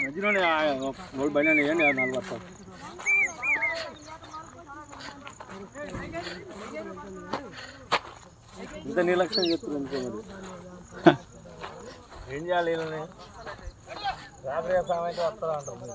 మధ్యలోనే మూడు బయట వేయండి నాలుగు వస్తాం ఇంత నిర్లక్ష్యం చెప్తుంది ఎందుకో మరి. ఏం చేయాలి వీళ్ళని? రాత్రి సమయంలో వస్తారా అంటారు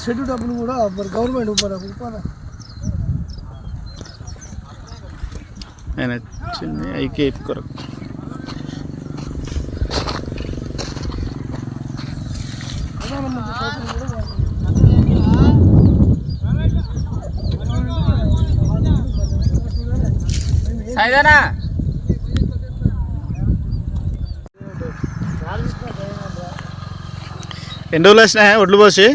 షెడ్యూల్ డబ్బులు కూడా మరి గవర్నమెంట్ ఉపాధి ఉపాధి ఆయన వచ్చింది ఐకేపీ కొరకు ప్రధానమంత్రి సాయిదానా ఎన్ని రోజులు వచ్చినాయి? ఒడ్లు పోసి?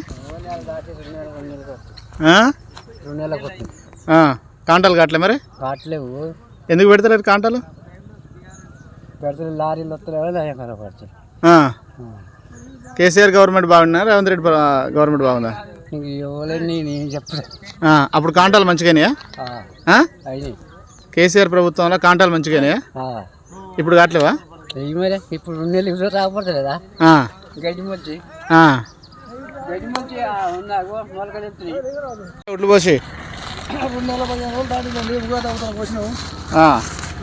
కాంటాలు కావట్లే మరి? కావట్లేవు ఎందుకు పెడతలేరు కాంటాలు? పెడతారు లారీలు వస్తలేవు. కేసీఆర్ గవర్నమెంట్ బాగున్నా రేవంత్ రెడ్డి గవర్నమెంట్ బాగుందా? అప్పుడు కాంటాలు మంచిగానే కేసీఆర్ ప్రభుత్వంలో కాంటాలు మంచిగానే. ఇప్పుడు కావట్లేవా ఇప్పుడు రాకపోతలేదా గడ్డి మంచి ఒడ్లు పోసి. రెండు నెలల పదిహేను రోజులు దాటిందండి ఉగాది అవతల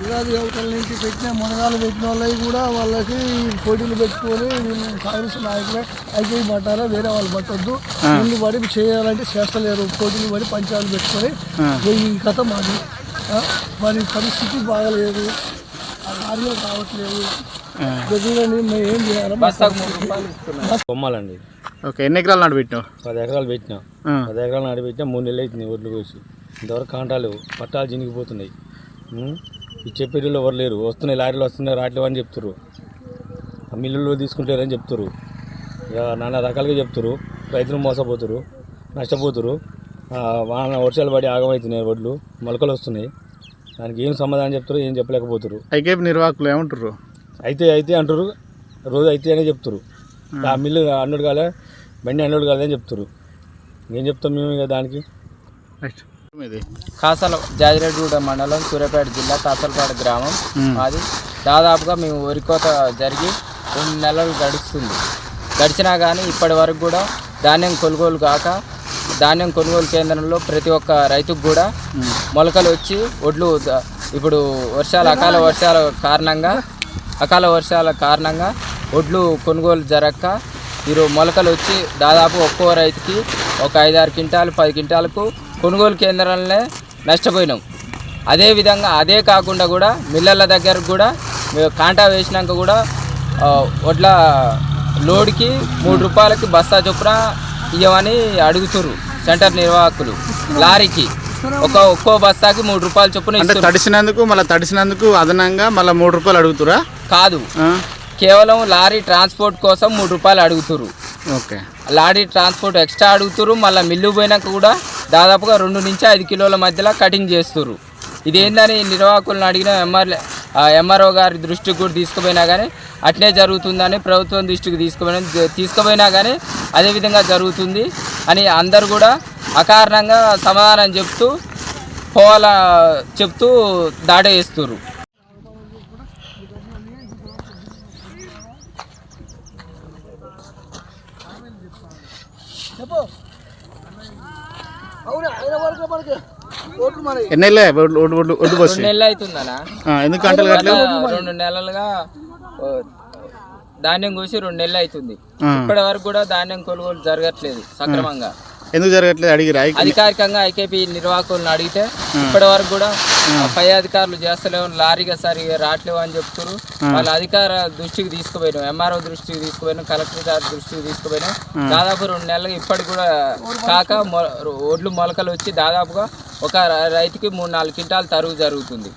ఉగాది నుంచి పెట్టిన మునగాలు పెట్టిన వాళ్ళకి కూడా వాళ్ళకి పోటీలు పెట్టుకొని వీళ్ళు కాంగ్రెస్ నాయకులే ఐక్య పట్టాలా వేరే వాళ్ళు పట్టొద్దు. ముందు పడి చేయాలంటే చేస్తలేరు పోటీలు పడి పంచాలు పెట్టుకొని. ఈ కథ మాది. మరి పరిస్థితి బాగలేదు. మేము ఏం చేయాలి బొమ్మలండి. ఓకే ఎన్ని ఎకరాలు నాటు పెట్టినావు? పది ఎకరాలు పెట్టినా. ఆ, పది ఎకరాలు నాటి పెట్టినా మూడు నెలలు అవుతుంది ఒడ్లు కోసి. ఇంతవరకు కాంటాలు పట్టాలు చినిగిపోతున్నాయి? ఈ చెప్పేటిలో ఎవరు లేరు. వస్తున్నాయి లారీలు వస్తున్నాయి రావట్లేవు అని చెప్తారు మిల్లుల్లో తీసుకుంటారని చెప్తారు ఇక నానా రకాలుగా చెప్తారు రైతులు మోసపోతారు నష్టపోతారు వాన వర్షాలు పడి ఆగమవుతున్నాయి వడ్లు మొలకలు వస్తున్నాయి. దానికి ఏం సమాధానం చెప్తారు ఏం చెప్పలేకపోతారు ఐకేపీ నిర్వాహకులు ఏమంటారు అయితే అయితే అంటారు రోజు అయితే అనే చెప్తారు ఆ. మిల్లు అన్నుడు కాలే బండి అన్నుడు కాలే అని చెప్తారు ఏం చెప్తాం మేము ఇక దానికి? నెక్స్ట్. ఇది కాసల జాజిరెడ్డిగూడ మండలం సూర్యాపేట జిల్లా కాసలపాడు గ్రామం. మాది దాదాపుగా మేము వరి కోత జరిగి రెండు నెలలు గడుస్తుంది. గడిచినా కానీ ఇప్పటి వరకు కూడా ధాన్యం కొనుగోలు కాక ధాన్యం కొనుగోలు కేంద్రంలో ప్రతి ఒక్క రైతుకు కూడా మొలకలు వచ్చి ఒడ్లు ఇప్పుడు వర్షాలు అకాల వర్షాల కారణంగా అకాల వర్షాల కారణంగా ఒడ్లు కొనుగోలు జరగక మీరు మొలకలు వచ్చి దాదాపు ఒక్కో రైతుకి ఒక ఐదారు క్వింటాలు పది క్వింటాలకు కొనుగోలు కేంద్రాలనే నష్టపోయినాం. అదేవిధంగా అదే కాకుండా కూడా మిల్లర్ల దగ్గర కూడా కాంటా వేసినాక కూడా వడ్ల లోడ్కి మూడు రూపాయలకి బస్తా చొప్పున ఇవ్వమని అడుగుతుర్రు సెంటర్ నిర్వాహకులు. లారీకి. ఒక ఒక్కో బస్తాకి మూడు రూపాయల చొప్పున అంటే. తడిసినందుకు మళ్ళీ తడిసినందుకు అదనంగా మళ్ళీ మూడు రూపాయలు అడుగుతురా? కాదు. కేవలం లారీ ట్రాన్స్పోర్ట్ కోసం మూడు రూపాయలు అడుగుతుర్రు. ఓకే. లారీ ట్రాన్స్పోర్ట్ ఎక్స్ట్రా అడుగుతురు మళ్ళీ మిల్లు పోయినాక కూడా దాదాపుగా రెండు నుంచి ఐదు కిలోల మధ్యలో కటింగ్ చేస్తుర్రు. ఇదేందని నిర్వాహకులను అడిగిన ఎంఆర్ ఎంఆర్ఓ గారి దృష్టికి కూడా తీసుకుపోయినా కానీ అట్నే జరుగుతుందని ప్రభుత్వం దృష్టికి తీసుకుపోయిన తీసుకుపోయినా కానీ అదే విధంగా జరుగుతుంది అని అందరు కూడా అకారణంగా సమాధానం చెప్తూ పోవాల చెప్తూ ఓట్లు మనకి ఎన్ని నెలలే రెండు అవుతుందనా నెలలుగా ధాన్యం కోసి రెండు నెలలు అవుతుంది. ఇప్పటి వరకు కూడా ధాన్యం కొనుగోలు జరగట్లేదు సక్రమంగా. ఎందుకు జరగట్లేదు? అడిగిరా అధికారికంగా ఐకేపీ నిర్వాహకులను అడిగితే ఇప్పటి వరకు కూడా పై అధికారులు చేస్తలేవు లారీగా సరిగా రావట్లేవు అని చెప్తారు వాళ్ళ అధికార దృష్టికి తీసుకుపోయినాం ఎంఆర్ఓ దృష్టికి తీసుకుపోయినాం కలెక్టర్ గారి దృష్టికి తీసుకుపోయినాం. దాదాపు రెండు నెలలు ఇప్పటికి కూడా కాక ఒడ్లు మొలకలు వచ్చి దాదాపుగా ఒక రైతుకి మూడు నాలుగు క్వింటాలు తరుగు జరుగుతుంది.